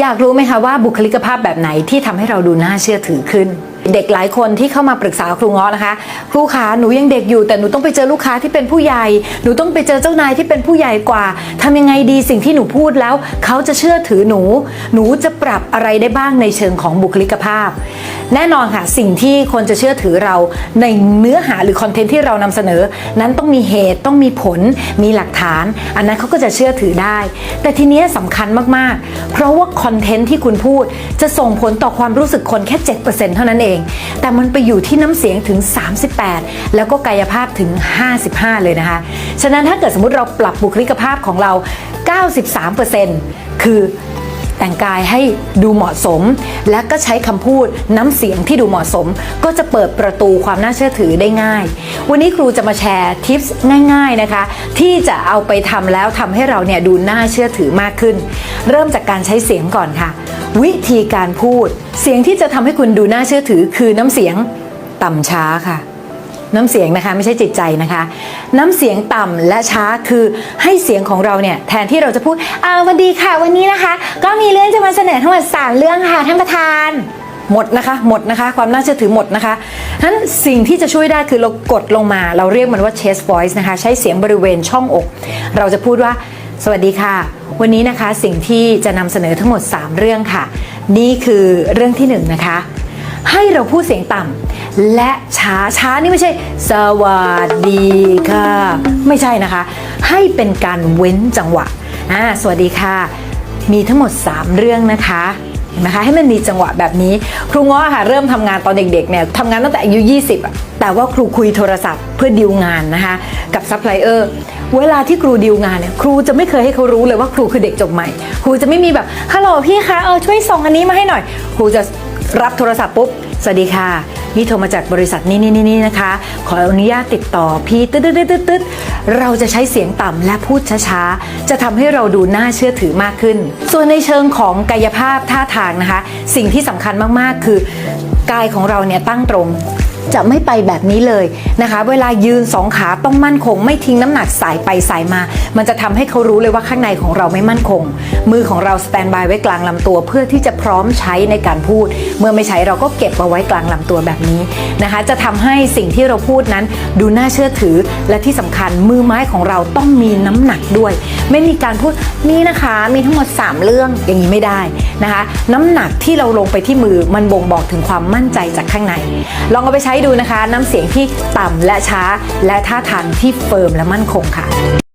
อยากรู้ไหมคะว่าบุคลิกภาพแบบไหนที่ทำให้เราดูน่าเชื่อถือขึ้น เด็กหลายคนที่เข้ามาปรึกษาครูง้อนะคะ ครูขาหนูยังเด็กอยู่ แต่หนูต้องไปเจอลูกค้าที่เป็นผู้ใหญ่ หนูต้องไปเจอเจ้านายที่เป็นผู้ใหญ่กว่าทำยังไงดีสิ่งที่หนูพูดแล้ว เขาจะเชื่อถือหนู หนูจะปรับอะไรได้บ้างในเชิงของบุคลิกภาพ แน่นอนค่ะสิ่งที่คนจะเชื่อถือเราในเนื้อหาหรือคอนเทนต์ที่เรานำเสนอ นั้นต้องมีเหตุต้องมีผล มีหลักฐาน อันนั้นเขาก็จะเชื่อถือได้ แต่ทีเนี้ยสำคัญมากๆ เพราะว่าคอนเทนต์ที่คุณพูดจะส่งผลต่อความรู้สึกคนแค่ 7%เท่านั้นเองแต่มันไปอยู่ที่น้ำเสียงถึง 38 แล้วก็กายภาพถึง 55 เลยนะคะ ฉะนั้นถ้าเกิดสมมติเราปรับบุคลิกภาพของเรา 93%คือ แต่งกายให้ดูเหมาะสม และก็ใช้คำพูดน้ำเสียงที่ดูเหมาะสม ก็จะเปิดประตูความน่าเชื่อถือได้ง่าย วันนี้ครูจะมาแชร์ทิปส์ง่ายๆนะคะ ที่จะเอาไปทำแล้วทำให้เราเนี่ยดูน่าเชื่อถือมากขึ้น เริ่มจากการใช้เสียงก่อนค่ะ วิธีการพูด เสียงที่จะทำให้คุณดูน่าเชื่อถือคือน้ำเสียงต่ำช้าค่ะ น้ำเสียงนะคะไม่ใช่จิตใจนะคะ น้ำเสียงต่ำและช้าคือให้เสียงของเราเนี่ยแทนที่เราจะพูดอ่าวันดีค่ะ วันนี้นะคะ ก็มีเรื่องจะมาเสนอทั้งหมดสามเรื่องค่ะท่านประธานหมดนะคะ หมดนะคะ ความน่าเชื่อถือหมดนะคะฉะนั้นสิ่งที่จะช่วยได้คือเรากดลงมา เราเรียกมันว่า chest voice นะคะ ใช้เสียงบริเวณช่องอก เราจะพูดว่า สวัสดีค่ะ วันนี้นะคะสิ่งที่จะนำเสนอทั้งหมด 3 เรื่องค่ะ นี่คือเรื่องที่หนึ่งนะคะ ให้เราพูดเสียงต่ำ และช้าช้านี่ไม่ใช่ สวัสดีค่ะ ไม่ใช่นะคะ ให้เป็นการเว้นจังหวะอ่าสวัสดีค่ะ มีทั้งหมด 3 เรื่องนะคะเห็นไหมคะให้มันมีจังหวะแบบนี้ ครูง้อค่ะเริ่มทำงานตอนเด็กๆเนี่ยทำงานตั้งแต่อายุ 20อะแต่ว่าครูคุยโทรศัพท์เพื่อดีลงานนะคะ กับซัพพลายเออร์เวลาที่ครูดีลงานเนี่ยครูจะไม่เคยให้เขารู้เลยว่าครูคือเด็กจบใหม่ ครูจะไม่มีแบบฮัลโหลพี่คะเออช่วยส่งอันนี้มาให้หน่อย ครูจะรับโทรศัพท์ปุ๊บสวัสดีค่ะ พี่โทรมาจากบริษัทนี้นี่นี่นะคะ ขออนุญาตติดต่อพี่ตึ๊ดตึ๊ดตึ๊ดตึ๊ดตึ๊ดเราจะใช้เสียงต่ำและพูดช้าๆ จะทำให้เราดูน่าเชื่อถือมากขึ้น ส่วนในเชิงของกายภาพท่าทางนะคะ สิ่งที่สำคัญมากๆ คือกายของเราเนี่ยตั้งตรง จะไม่ไปแบบนี้เลยนะคะ เวลายืนสองขาต้องมั่นคง ไม่ทิ้งน้ำหนักสายไปสายมา มันจะทำให้เขารู้เลยว่าข้างในของเราไม่มั่นคง มือของเราสแตนบายไว้กลางลำตัว เพื่อที่จะพร้อมใช้ในการพูด เมื่อไม่ใช้เราก็เก็บเอาไว้กลางลำตัวแบบนี้นะคะ จะทำให้สิ่งที่เราพูดนั้นดูน่าเชื่อถือ และที่สำคัญมือไม้ของเราต้องมีน้ำหนักด้วย ไม่มีการพูดนี่นะคะ มีทั้งหมด 3 เรื่องอย่างนี้ไม่ได้ นะคะน้ำหนักที่เราลงไปที่มือมันบ่งบอกถึงความมั่นใจจากข้างใน ลองเอาไปใช้ดูนะคะ น้ำเสียงที่ต่ำและช้า และท่าทางที่เฟิร์มและมั่นคงค่ะ